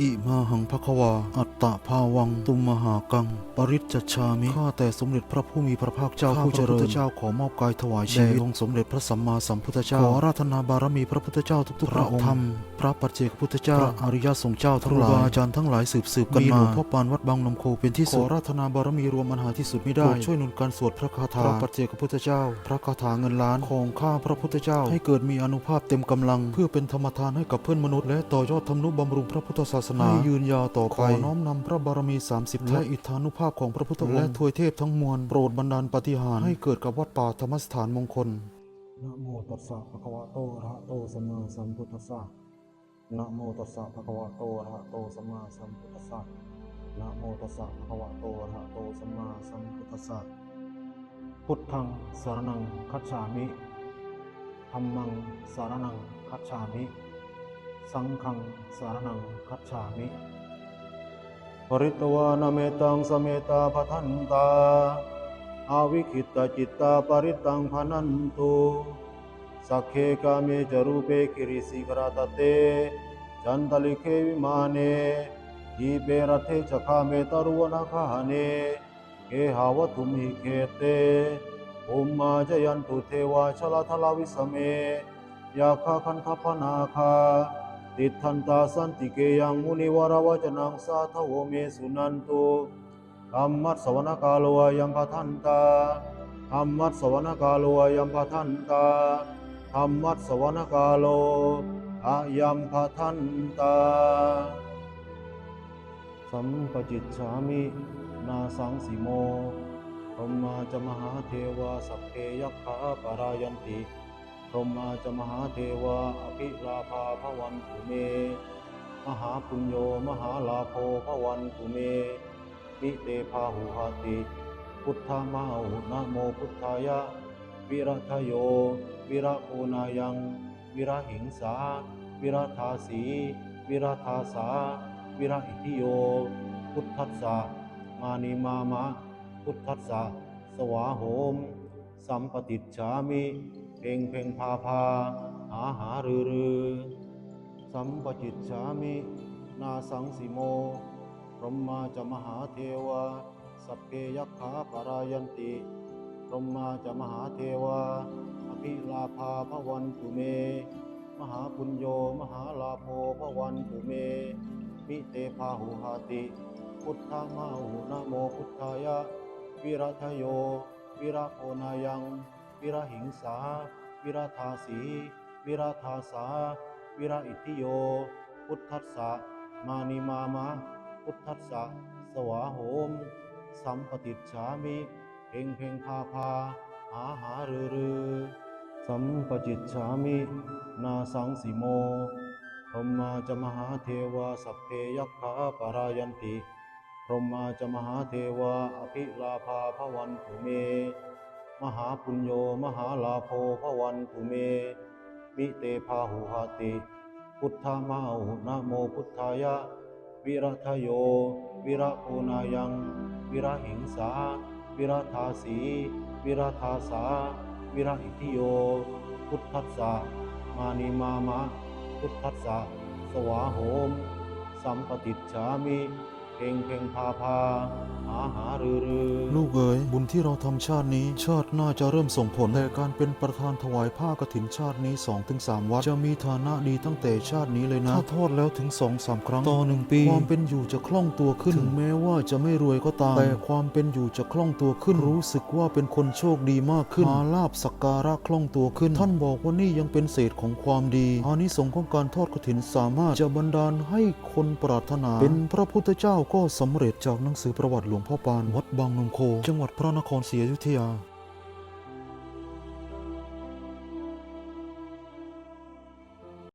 อิมาหังภควาอั ตตะภาวังตุมมหากัง ปริจจชามิข้าแต่สมเด็จพระผู้มีพระภาคเจ้าผู้เจริญเจ้าขอมอบกายถวายชีวิตองค์สมเด็จพระสัมมาสัมพุทธเจ้าขออาราธนาบารมีพระพุทธเจ้าทุกๆพระองค์ธรรมพระปัจเจกพุทธเจ้าพระอริยสงฆ์เจ้าทั้งหลายอาจารย์ทั้งหลายสืบสืบกันมามีหลวงพ่อปานวัดบางนมโคเป็นที่สุดขออาราธนาบารมีรวมอันหาที่สุดไม่ได้ช่วยหนุนการสวดพระคาถาพระปัจเจกพุทธเจ้า พระคาถาเงินล้านของข้าพระพุทธเจ้า ให้เกิดมีอนุภาพเต็มกำลัง เพื่อเป็นธรรมทานให้กับเพื่อนมนุษย์และต่อยอดทำนุบำรุงพระพุทธศาสนาให้ยืนยาวต่อไปขอน้อมนำพระบารมี 30และอิทธานุภาพของพระพุทธองค์และทวยเทพทั้งมวลโปรดบันดาลปาฏิหารย์ให้เกิดกับวัดป่าธรรมสถานมงคลนะโมตัสสะภะคะวะโตอะระหะโตสัมมาสัมพุทธัสสะนะโมตัสสะภะคะวะโตอะระหะโตสัมมาสัมพุทธัสสะนะโมตัสสะภะคะวะโตอะระหะโตสัมมาสัมพุทธัสสะพุทธังสารนังคัจฉามิธัมมังสารนังคัจฉามิ สังฆังสารนังคัจฉามิ ปริตวานเมตังสเมตาปทันตา อาวิคิตาจิตตาปริตังพนันตุสักเคกาเมจรูเปคิริสิกราตเต จันตลิเควิมาเนยีเปรเทชคาเมตรุวนาคาเนเกหาวทุมหิเคเตอุมมาจยันตุเทวาชลาทลาวิสเม ยาคาคันทพนาคา ติทันตาสันติเกยังมุนิวราวจนังสาทโวเมสุนันตุธรรมัสสวนกาโลยังพทันตาธรรมัสสวนกาโลยังพทันตาธรรมัสสวนกาโลอายัมพทันตา สัมปจิตฉามิ นาสังสิโมพรหมาจะมหาเทวาสัพเพยัคขาปารายันติ พรหมาจมหาเทวาอภิลาภาพวันตุเม มหาปุญโยมหาลาโภพวันตุเมนิเตพาหุหาติ พุทธามาหุนะโมพุทธายะ วิรัทโย วิระโอนายัง วิระหิงสา วิรัทาสี วิรัทาสา วิระอิทิโย พุทธัสสะมานิมามะ พุทธัสสะสวาโหม สัมปติจฉามิ พ่งเพ่งพาพาหาหารือรือสัมปจิตฉามินาสังสิโมพรหมาจะมหาเทวาสัพเพยัคขาปารายันติพรหมาจะมหาเทวาอภิลาภาพวันตุเม มหาปุญโยมหาลาโภพวันตุเมมิเตพาหุหาติ พุทธามาหุนะโมพุทธายะวิรัทโยวิระโอนายัง วิระหิงสา วิราทาสี วิราทาสา วิระอิทิโย พุทธัสสะมานิมามะ พุทธัสสะสวาโหม สัมปติฉามิเพ่งเพ่งพาพาหาหารือรือสัมปจิตฉามิ นาสังสิโมพรมาจะมหาเทวาสัพเพยัคขาปารายันติพรหมาจะมหาเทวาอภิลาภาพวันตุเม มหาปุญโยมหาลาโภพวันตุเม มิเตพาหุหาติ พุทธามาหุนะโมพุทธายะ วิรัทโย วิระโอนายัง วิระหิงสา วิรัทาสี วิรัทาสา วิระอิทิโย พุทธัสสะมานิมามะ พุทธัสสะสวาโหม สัมปติจฉามิ เพ่งเพ่งพาพาหาหารือรือลูกเอ๋ยบุญที่เราทำชาตินี้ ชาติหน้าจะเริ่มส่งผลแต่การเป็นประธานถวายผ้ากฐินชาตินี้2อถึงสวัดจะมีฐานะดีตั้งแต่ชาตินี้เลยนะ ถ้าทอดแล้วถึง2อสามครั้งต่อหนึ่งปี ความเป็นอยู่จะคล่องตัวขึ้นถึงแม้ว่าจะไม่รวยก็ตาม แต่ความเป็นอยู่จะคล่องตัวขึ้น รู้สึกว่าเป็นคนโชคดีมากขึ้นหาลาบสักการะคล่องตัวขึ้น ท่านบอกว่านี่ยังเป็นเศษของความดีอานิสงส์ของการทอดกฐินสามารถจะบันดาลให้คนปรารถนา เป็นพระพุทธเจ้าก็สำเร็จจากหนังสือประวัติหลวงพ่อปานวัดบางนมโค จังหวัดพระนครศรีอยุธยา